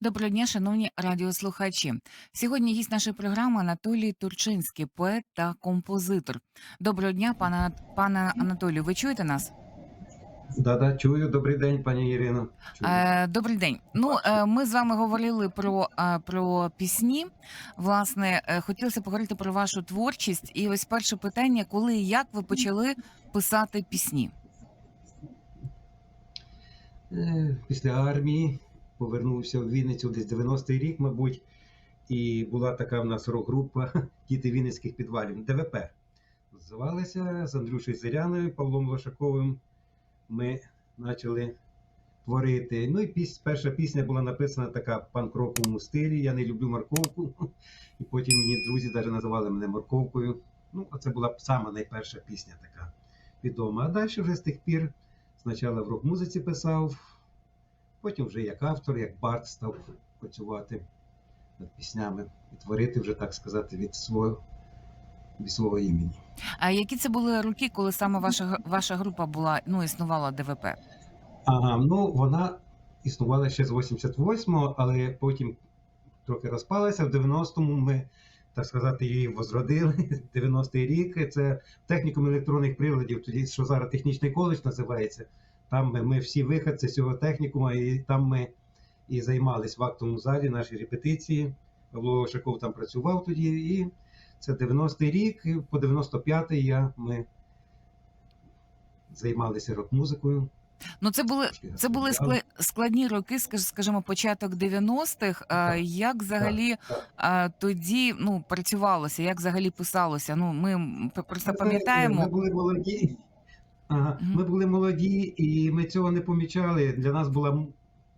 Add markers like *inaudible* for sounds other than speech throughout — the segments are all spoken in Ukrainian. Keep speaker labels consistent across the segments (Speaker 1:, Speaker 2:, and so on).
Speaker 1: Доброго дня, шановні радіослухачі. Сьогодні гість нашої програми Анатолій Турчинський, поет та композитор. Доброго дня, пане Анат- пане Анатолію. Ви чуєте нас?
Speaker 2: Да-да, чую. Добрий день, пані Ірино.
Speaker 1: Е, добрий день. Ну, е, ми з вами говорили про, е, про пісні. Власне, е, хотілося поговорити про вашу творчість. І ось перше питання: коли і як ви почали писати пісні?
Speaker 2: Після армії повернувся в Вінницю десь 90-й рік, мабуть, і була така в нас рок-група *laughs* Діти Вінницьких підвалів ДВП. Називалася з Андрюшею Зиряною, Павлом Лошаковим. Ми почали творити. Ну і піс, перша пісня була написана така в панк-роковому стилі. Я не люблю морковку. *laughs* І потім мені друзі навіть називали мене морковкою. Ну, це була сама найперша пісня така відома. А далі вже з тих пір спочатку в рок-музиці писав, потім вже як автор, як бард став працювати над піснями і творити вже, так сказати, від свого, від свого імені.
Speaker 1: А які це були роки, коли саме ваша ваша група була ну існувала ДВП?
Speaker 2: Ага, ну вона існувала ще з 88-го, але потім трохи розпалася. В 90-му ми, так сказати, її возродили. *laughs* 90-й рік це технікум електронних приладів, тоді що зараз технічний коледж називається. Там ми, ми всі виходці з цього технікуму, і там ми і займались в актовому залі наші репетиції. Павло Лошаков там працював тоді, і це 90-й рік, по 95-й я, ми займалися рок-музикою.
Speaker 1: Ну, це були це були складні роки, скажімо, початок 90-х. Як взагалі тоді ну працювалося, як взагалі писалося? Ну, ми просто
Speaker 2: Ви знаєте, Ми були молоді. Ага. Ми були молоді, і ми цього не помічали. Для нас була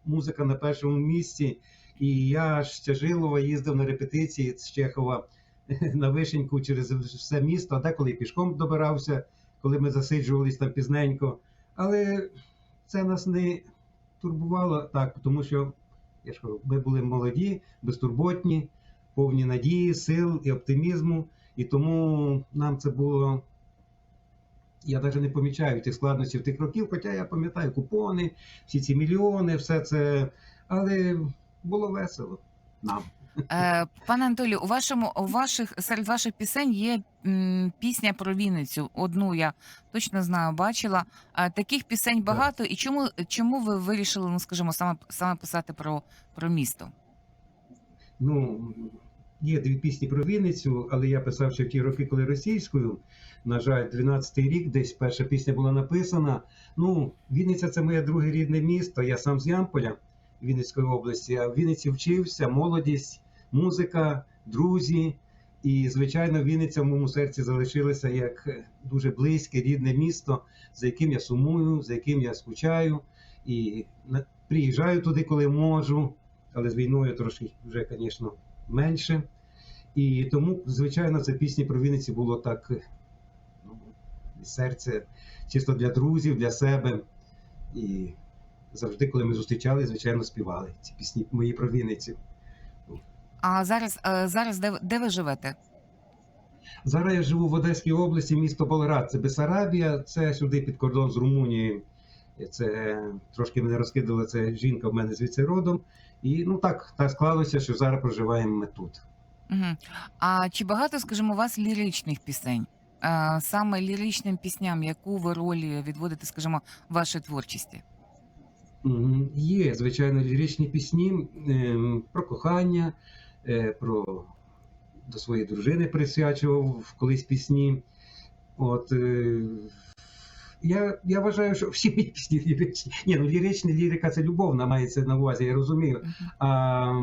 Speaker 2: музика на першому місці. І я з Тяжилова їздив на репетиції з Чехова *laughs* на вишеньку через все місто, а деколи і пішком добирався, коли ми засиджувались там пізненько. Але це нас не турбувало так, тому що я ж кажу, ми були молоді, безтурботні, повні надії, сил і оптимізму. І тому нам це було. Я навіть не помічаю тих складнощів тих років, хоча я пам'ятаю купони, всі ці мільйони, все це. Але було весело нам.
Speaker 1: Е, Пане Анатолію, у вашому у ваших серед ваших пісень є м, пісня про Вінницю. Одну я точно знаю, бачила. А таких пісень багато. І чому чому ви вирішили, ну скажімо, саме саме писати про, про місто?
Speaker 2: Ну, є дві пісні про Вінницю, але я писав ще в ті роки, коли російською. На жаль, 12-й рік десь перша пісня була написана. Ну, Вінниця це моє друге рідне місто. Я сам з Ямполя Вінницької області, а в Вінниці вчився, молодість, музика, друзі. І, звичайно, Вінниця в моєму серці залишилася як е, дуже близьке, рідне місто, за яким я сумую, за яким я скучаю. І приїжджаю туди, коли можу, але з війною трошки вже, звісно, менше. І тому, звичайно, це пісні про Вінниці було так е, ну, із серця, чисто для друзів, для себе. І завжди, коли ми зустрічали, звичайно, співали ці пісні мої про Вінницю.
Speaker 1: А зараз е, зараз де, де ви живете?
Speaker 2: Зараз я живу в Одеській області, місто Болград. Це Бесарабія, це сюди під кордон з Румунією. Це е, трошки мене розкидала це жінка в мене звідси родом. І ну так, так склалося, що зараз проживаємо ми тут.
Speaker 1: Угу. А чи багато, скажімо, у вас ліричних пісень? Е, Саме ліричним пісням, яку ви роль відводите, скажімо, в вашій творчості?
Speaker 2: Є, звичайно, ліричні пісні ем, про кохання, е, про до своєї дружини присвячував колись пісні. От, е, я, я вважаю, що всі пісні ліричні. Ні, ну ліричні лірика це любовна мається на увазі, я розумію. А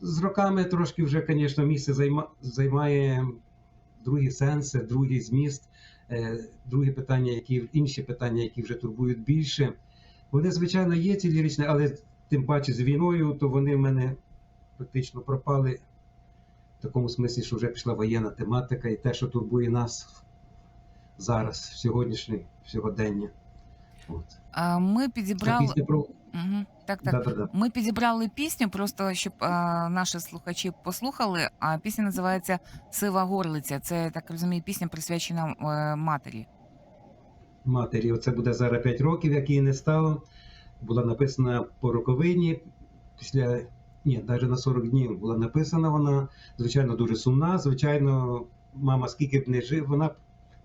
Speaker 2: з роками трошки вже, звісно, місце займа, займає другі сенси, другий зміст, е, другі питання, які інші питання, які вже турбують більше. Вони, звичайно, є ці ліричні, але тим паче з війною, то вони в мене практично пропали в такому смислі, що вже пішла воєнна тематика і те, що турбує нас зараз, в сьогоднішнє сьогодення. От.
Speaker 1: А Ми підібрали.
Speaker 2: про.
Speaker 1: Угу. Так, так.
Speaker 2: Да-да-да.
Speaker 1: Ми підібрали пісню, просто щоб а, наші слухачі послухали. А пісня називається Сива горлиця. Це так розумію, пісня присвячена е, матері.
Speaker 2: матері. Оце буде зараз 5 років, як її не стало. Була написана по роковині після ні, навіть на 40 днів була написана вона. Звичайно, дуже сумна. Звичайно, мама скільки б не жив, вона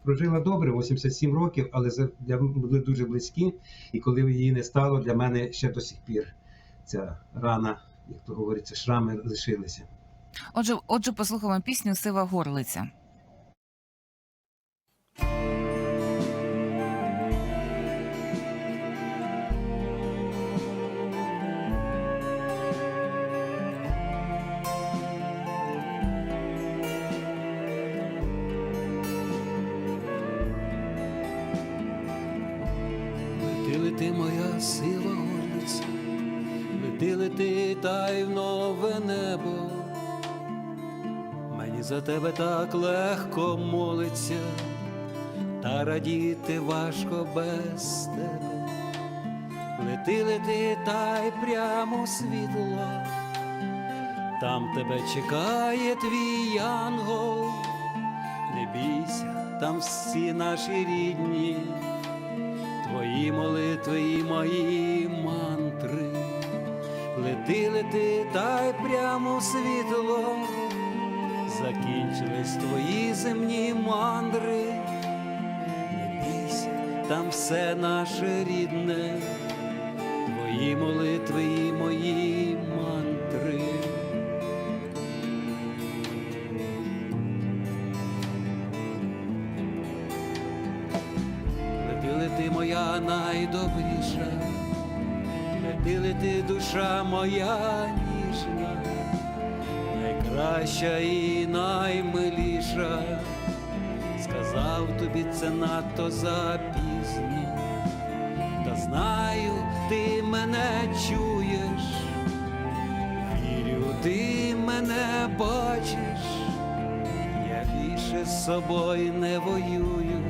Speaker 2: прожила добре, 87 років, але для були дуже близькі. І коли її не стало, для мене ще до сих пір ця рана, як то говориться, шрами лишилися.
Speaker 1: Отже, отже, послухаємо пісню Сива горлиця.
Speaker 3: За тебе так легко молиться, та радіти важко без тебе. Лети, лети, та й прямо світло, там тебе чекає твій янгол. Не бійся, там всі наші рідні. Твої молитви і мої мантри, лети, лети, та й прямо світло, закінчились твої земні мандри, не бійся, там все наше рідне, твої молитви і мої мантри. Лети, лети, моя найдобріша, лети, лети, душа моя найкраща і наймиліша, сказав тобі це надто запізно, та знаю, ти мене чуєш, вірю, ти мене бачиш, я більше з собою не воюю.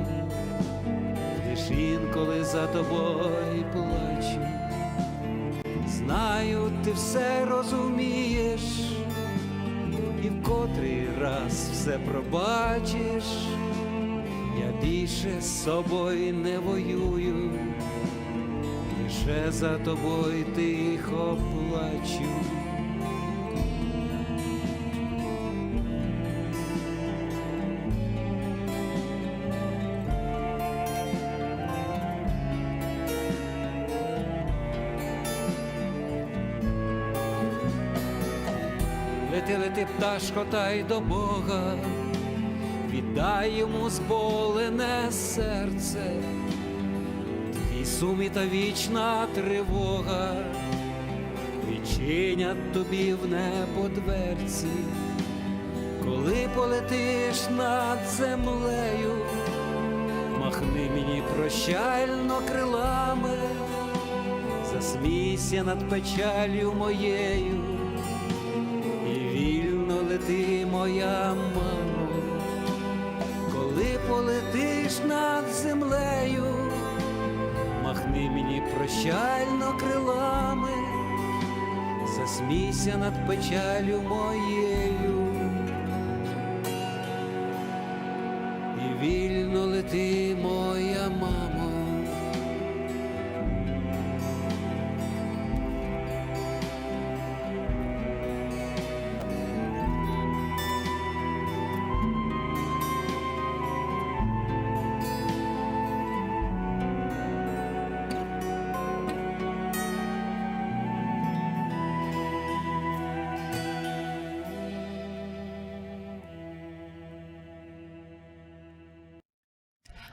Speaker 3: Лиш інколи за тобою плачу. Знаю, ти все розумієш, і в котрий раз все пробачиш, я більше з собою не воюю, лише за тобою тихо плачу. Лети, пташко, та й до Бога, віддай йому зболене серце, твій сумі та вічна тривога, відчинять тобі в небо дверці, коли полетиш над землею, махни мені прощально крилами, засмійся над печалю моєю моя мамо, коли полетиш над землею, махни мені прощально крилами, засмійся над печалю моєю.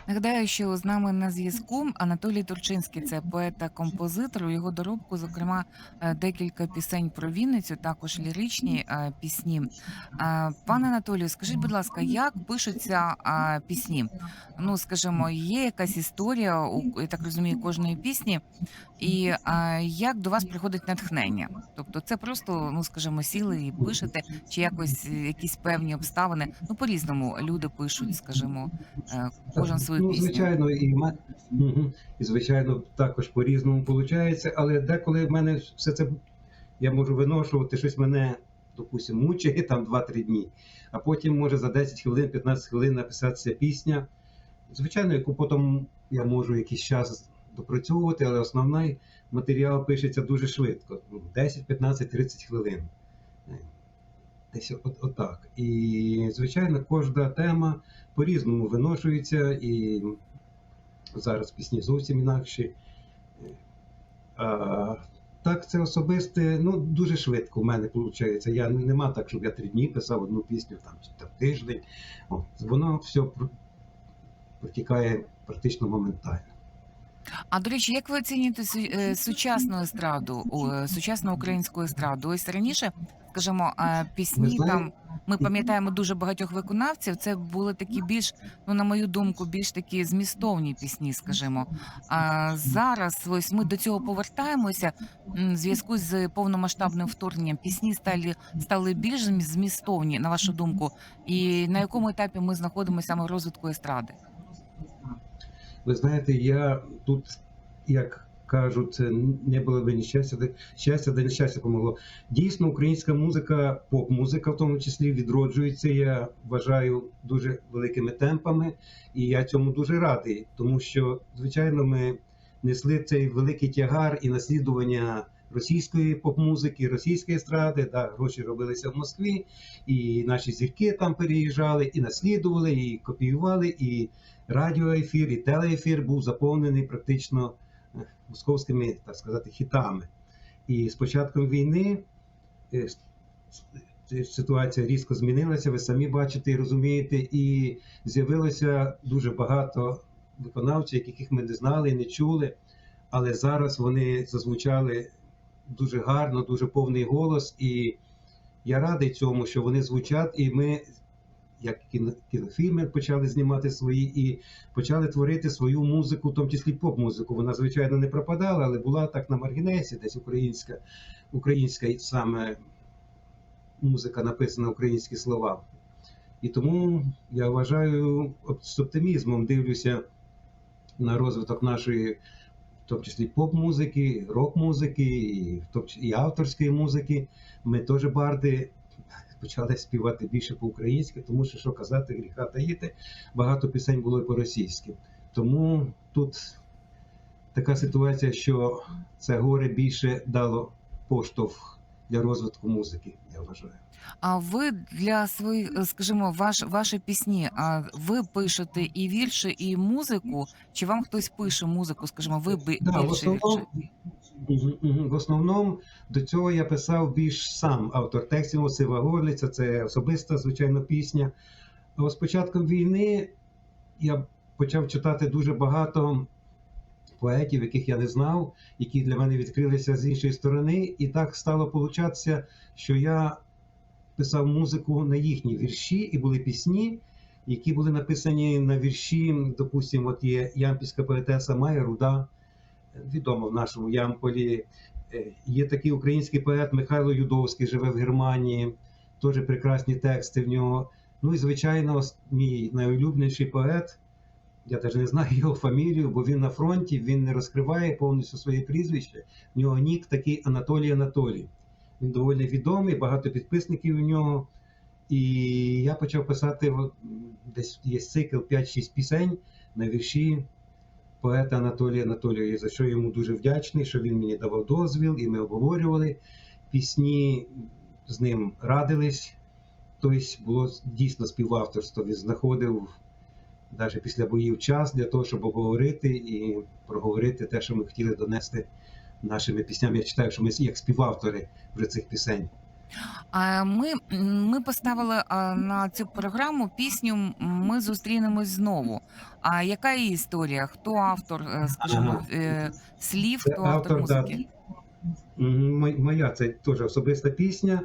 Speaker 1: Нагадаю, що з нами на зв'язку Анатолій Турчинський, це поет та композитор. У його доробку, зокрема, е, декілька пісень про Вінницю, також ліричні е, пісні. Е, Пане Анатолію, скажіть, будь ласка, як пишуться пісні? Ну, скажімо, є якась історія, у я так розумію, кожної пісні, і як до вас приходить натхнення? Тобто, це просто, ну скажімо, сіли і пишете, чи якось якісь певні обставини? Ну, по-різному люди пишуть, скажімо, кожен свою
Speaker 2: ну, звичайно, і, Мгм. і звичайно, також по-різному виходить, але деколи в мене все це я можу виношувати, щось мене, допустимо, мучає там 2-3 дні, а потім може за 10 хвилин, 15 хвилин написатися пісня. Звичайно, яку потім я можу якийсь час допрацьовувати, але основний матеріал пишеться дуже швидко. ну, 10, 15, 30 хвилин. Десь от, отак. І, звичайно, кожна тема по-різному виношується, і зараз пісні зовсім інакші. А, так, це особисте, ну, дуже швидко в мене виходить. Я нема так, щоб я три дні писав одну пісню там, чи там тиждень. О, воно все протікає практично моментально.
Speaker 1: А до речі, як ви оцінюєте е, сучасну естраду, е, сучасну українську естраду? Ось раніше, скажімо, пісні там ми пам'ятаємо дуже багатьох виконавців. Це були такі більш, ну на мою думку, більш такі змістовні пісні, скажімо. А зараз ось ми до цього повертаємося в зв'язку з повномасштабним вторгненням. Пісні стали стали більш змістовні, на вашу думку. І на якому етапі ми знаходимося саме в розвитку естради?
Speaker 2: Ви знаєте, я тут, як кажуть, не було б нещастя, де щастя, де нещастя помогло. Дійсно, українська музика, поп-музика в тому числі, відроджується. Я вважаю дуже великими темпами, і я цьому дуже радий, тому що, звичайно, ми несли цей великий тягар і наслідування. Російської поп-музики, російської естради, да, гроші робилися в Москві, і наші зірки там переїжджали, і наслідували, і копіювали, і радіоефір і телеефір був заповнений практично е, московськими, так сказати, хітами. І з початком війни е, с- ситуація різко змінилася, ви самі бачите і розумієте, і з'явилося дуже багато виконавців, яких ми не знали, не чули, але зараз вони зазвучали дуже гарно, дуже повний голос. І я радий цьому, що вони звучать, і ми як кіно- кінофільми почали знімати свої і почали творити свою музику, в тому числі поп-музику. Вона, звичайно, не пропадала, але була так на маргінесі, десь українська, українська саме музика написана українські слова. І тому я вважаю, з оптимізмом дивлюся на розвиток нашої, в тому числі поп-музики, рок-музики, і, авторської музики. Ми теж барди почали співати більше по-українськи, тому що що казати, гріха таїти, багато пісень було і по-російськи. Тому тут така ситуація, що це горе більше дало поштовх для розвитку музики, я вважаю.
Speaker 1: А ви для своїх, е, скажімо, ваш ваші пісні, а ви пишете і вірші, і музику? Чи вам хтось пише музику? Скажімо, ви би
Speaker 2: Да, в основному, в основному до цього я писав більш сам автор текстів Сива Горлиця, це особиста, звичайно, пісня. А з початком війни я почав читати дуже багато поетів, яких я не знав, які для мене відкрилися з іншої сторони. І так стало получатися, що я писав музику на їхні вірші, і були пісні, які були написані на вірші. Допустимо, от є ямпільська поетеса Майя Руда, відома в нашому Ямполі. Е, Є такий український поет Михайло Юдовський, живе в Германії, теж прекрасні тексти в нього. Ну і звичайно, мій найулюбленіший поет. Я навіть не знаю його фамілію, бо він на фронті, він не розкриває повністю своє прізвище. В нього нік такий Анатолій Анатолій. Він доволі відомий, багато підписників у нього. І я почав писати десь є цикл 5-6 пісень на вірші поета Анатолія Анатолія, за що йому дуже вдячний, що він мені давав дозвіл, і ми обговорювали пісні, з ним радились. Тобто було дійсно співавторство. Він знаходив навіть після боїв час для того, щоб обговорити і проговорити те, що ми хотіли донести нашими піснями. Я читаю, що ми як співавтори вже цих пісень.
Speaker 1: А ми, ми поставили на цю програму пісню Ми зустрінемось знову. А яка її історія? Хто автор, е, скажімо,
Speaker 2: Ага.
Speaker 1: е, слів, хто автор
Speaker 2: автор,
Speaker 1: музики?
Speaker 2: Мо- Моя це теж особиста пісня.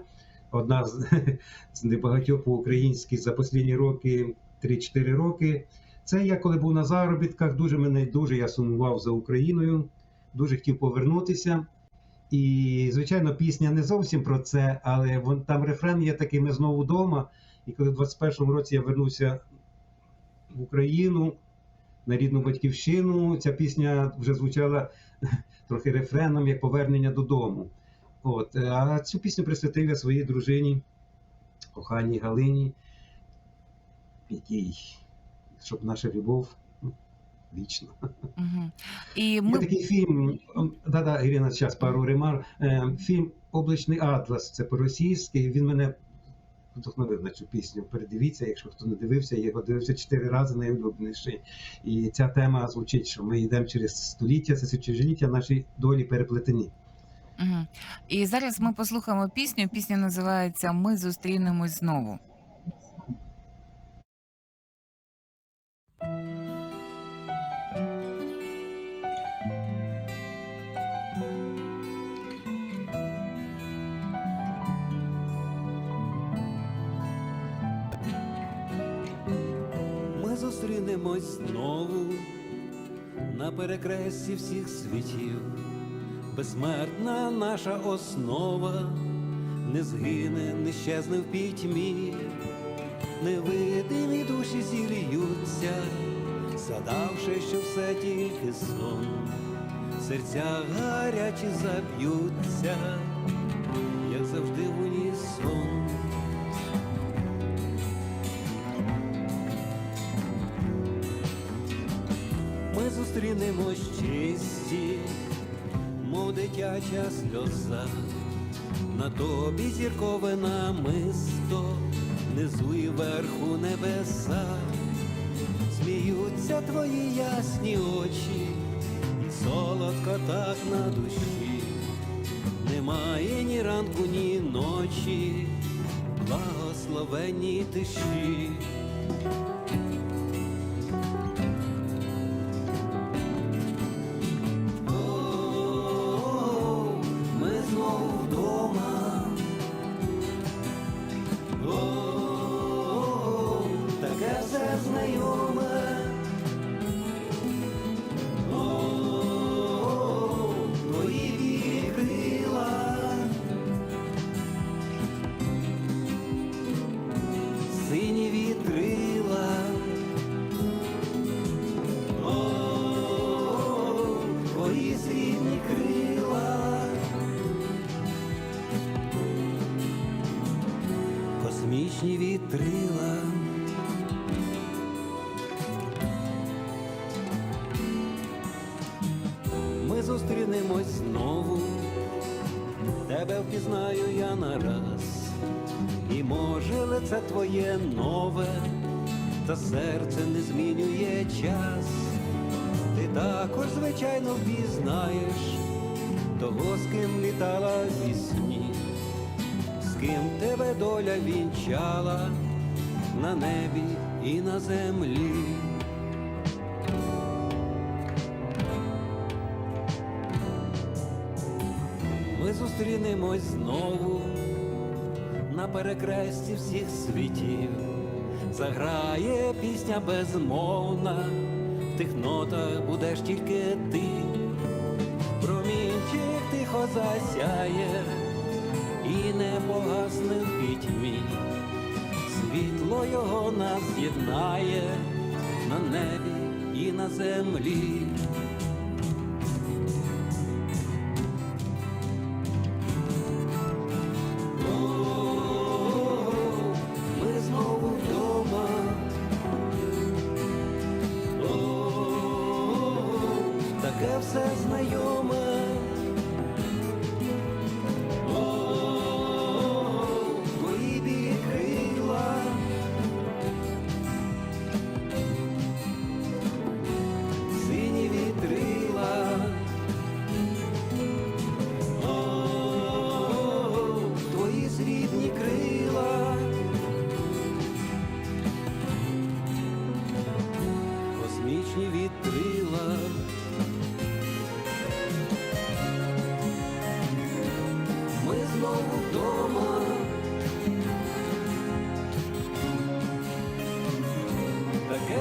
Speaker 2: Одна з, *laughs* з небагатьох по-українськи за останні роки, 3-4 роки. Це я коли був на заробітках, дуже мене дуже я сумував за Україною, дуже хотів повернутися. І, звичайно, пісня не зовсім про це, але вон там рефрен є такий ми знову вдома. І коли в 21-му році я вернувся в Україну на рідну батьківщину, ця пісня вже звучала *laughs* трохи рефреном, як повернення додому. От, а цю пісню присвятив я своїй дружині, коханій Галині, якій, щоб наша любов ну, вічно.
Speaker 1: Угу. І
Speaker 2: Є
Speaker 1: ми
Speaker 2: такий фільм, да-да, Ірина, зараз пару ремар. Е, Фільм Облачний Атлас, це по-російськи. Він мене вдохновив на цю пісню. Передивіться, якщо хто не дивився, я його дивився чотири рази найулюбленіший. І ця тема звучить, що ми йдемо через століття, це тисячоліття, наші долі переплетені.
Speaker 1: Угу. І зараз ми послухаємо пісню. Пісня називається Ми зустрінемось знову.
Speaker 3: Перекресті всіх світів. Безсмертна наша основа. Не згине, не щезне в пітьмі, невидимі душі зіліються, задавши, що все тільки сон, серця гарячі заб'ються, як завжди зустрінемось чисті, мов дитяча сльоза, на тобі зіркове намисто, внизу і верху небеса, сміються твої ясні очі, і солодко так на душі, немає ні ранку, ні ночі, благословенній тиші. Тебе впізнаю я нараз, і може лице твоє нове, та серце не змінює час. Ти також, звичайно, впізнаєш того, з ким літала зі сні, з ким тебе доля вінчала на небі і на землі. Зустрінемось знову на перекресті всіх світів. Заграє пісня безмовна, в тих нотах будеш тільки ти, промінчик тихо засяє і не погасне в пітьмі. Світло його нас з'єднає на небі і на землі.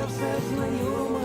Speaker 3: Все знайоме.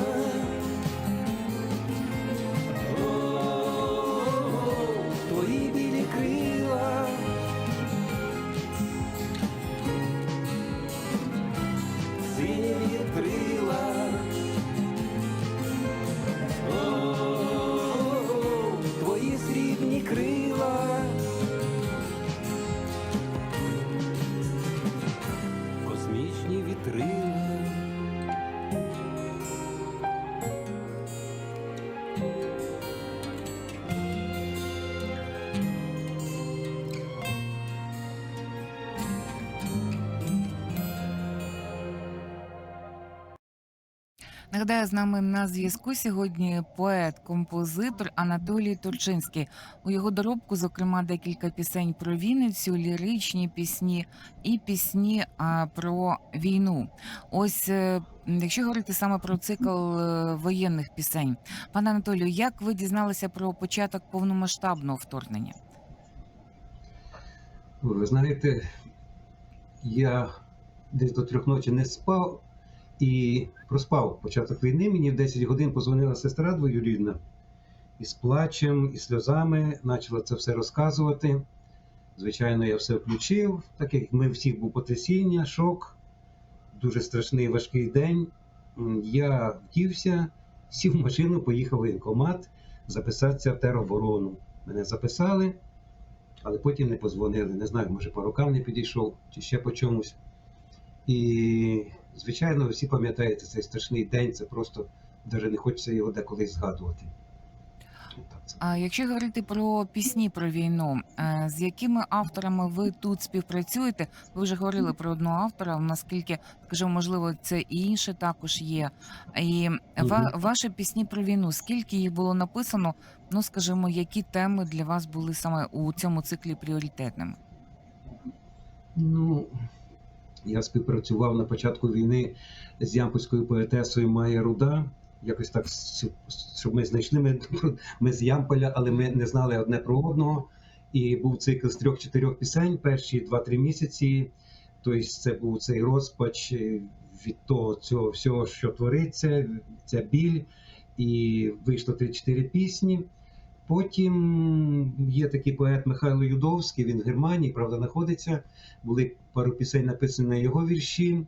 Speaker 1: Нагадаю, з нами на зв'язку сьогодні поет-композитор Анатолій Турчинський. У його доробку, зокрема, декілька пісень про Вінницю, ліричні пісні і пісні про війну. Ось е, якщо говорити саме про цикл е, воєнних пісень, пане Анатолію, як ви дізналися про початок повномасштабного вторгнення?
Speaker 2: Ви знаєте, я десь до трьох ночі не спав і проспав початок війни. Мені в 10 годин позвонила сестра двоюрідна і з плачем, і сльозами почала це все розказувати. Звичайно, я все включив, так як ми всіх був потрясіння, шок, дуже страшний важкий день. Я вдівся, сів в машину, поїхав в воєнкомат записатися в тероборону. Мене записали але потім не позвонили. Не знаю, може по рукам не підійшов чи ще по чомусь. І, звичайно, ви всі пам'ятаєте цей страшний день, це просто навіть не хочеться його деколи згадувати.
Speaker 1: А якщо говорити про пісні про війну, е, з якими авторами ви тут співпрацюєте? Ви вже говорили про одного автора. Наскільки скажімо, можливо, це і інше також є. І ва- ваші пісні про війну, скільки їх було написано? Ну скажімо, які теми для вас були саме у цьому циклі пріоритетними?
Speaker 2: Ну, я співпрацював на початку війни з ямпольською поетесою Майя Руда. Якось так, щоб ми знайшли, ми, *laughs* ми з Ямполя, але ми не знали одне про одного. І був цикл з трьох-чотирьох пісень перші два-три місяці. Тобто це був цей розпач е, від того цього всього, що твориться, ця біль. І вийшло 3-4 пісні. Потім є такий поет Михайло Юдовський, він в Германії, правда, знаходиться. Були пару пісень написані на його вірші.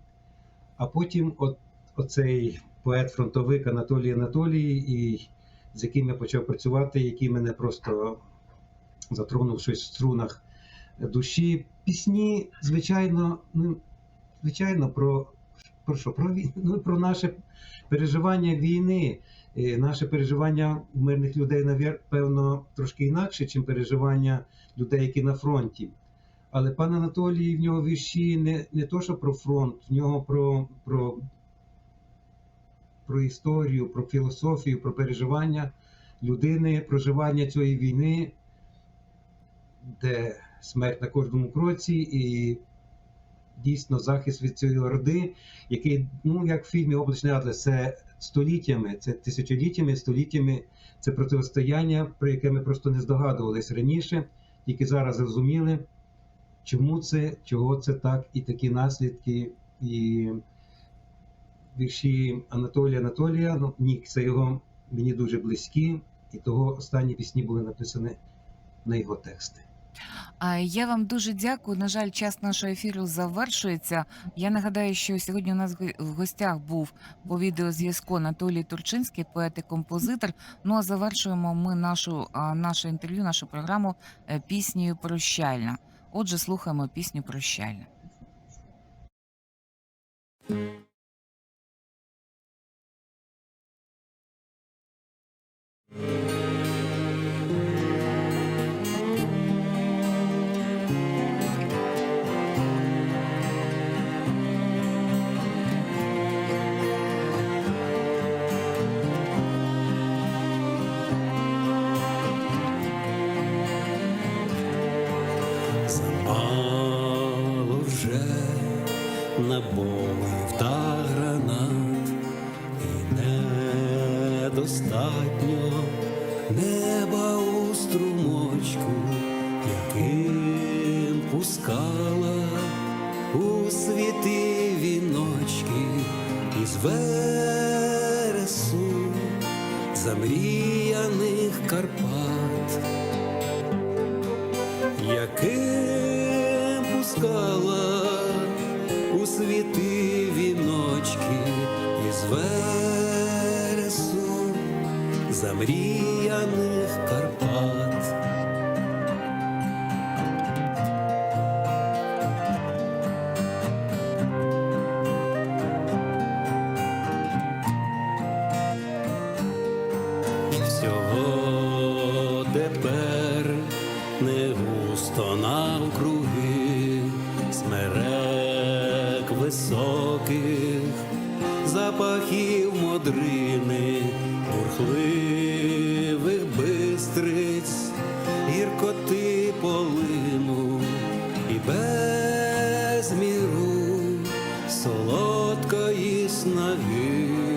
Speaker 2: А потім от, оцей поет-фронтовик Анатолій Анатолій, і з яким я почав працювати, який мене просто затронув щось в струнах душі. Пісні, звичайно, ну, звичайно, про, про що? Про, вій- ну, про наше переживання війни. Е, Наше переживання мирних людей, напевно, трошки інакше, ніж переживання людей, які на фронті. Але пан Анатолій в нього вірші не, не то, що про фронт, в нього про, про, про історію, про філософію, про переживання людини, проживання цієї війни, де смерть на кожному кроці, і дійсно захист від цієї орди, який, ну як в фільмі Облачний Атлас, це століттями, це тисячоліттями, століттями, це протистояння, про яке ми просто не здогадувались раніше, тільки зараз зрозуміли, чому це, чого це так, і такі наслідки, і вірші Анатолія Анатолія, ну, Нік, це його мені дуже близькі, і того останні пісні були написані на його тексти.
Speaker 1: А я вам дуже дякую. На жаль, час нашого ефіру завершується. Я нагадаю, що сьогодні у нас в гостях був по відеозв'язку Анатолій Турчинський, поет і композитор. Ну а завершуємо ми нашу наше інтерв'ю, нашу програму е, піснею Прощальна. Отже, слухаємо пісню Прощальна.
Speaker 3: Замріяних Карпат яке пускала у світи віночки із вересу замріяних солодкої снаги.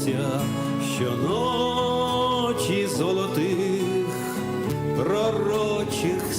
Speaker 3: Волосся, щоночі золотих пророчих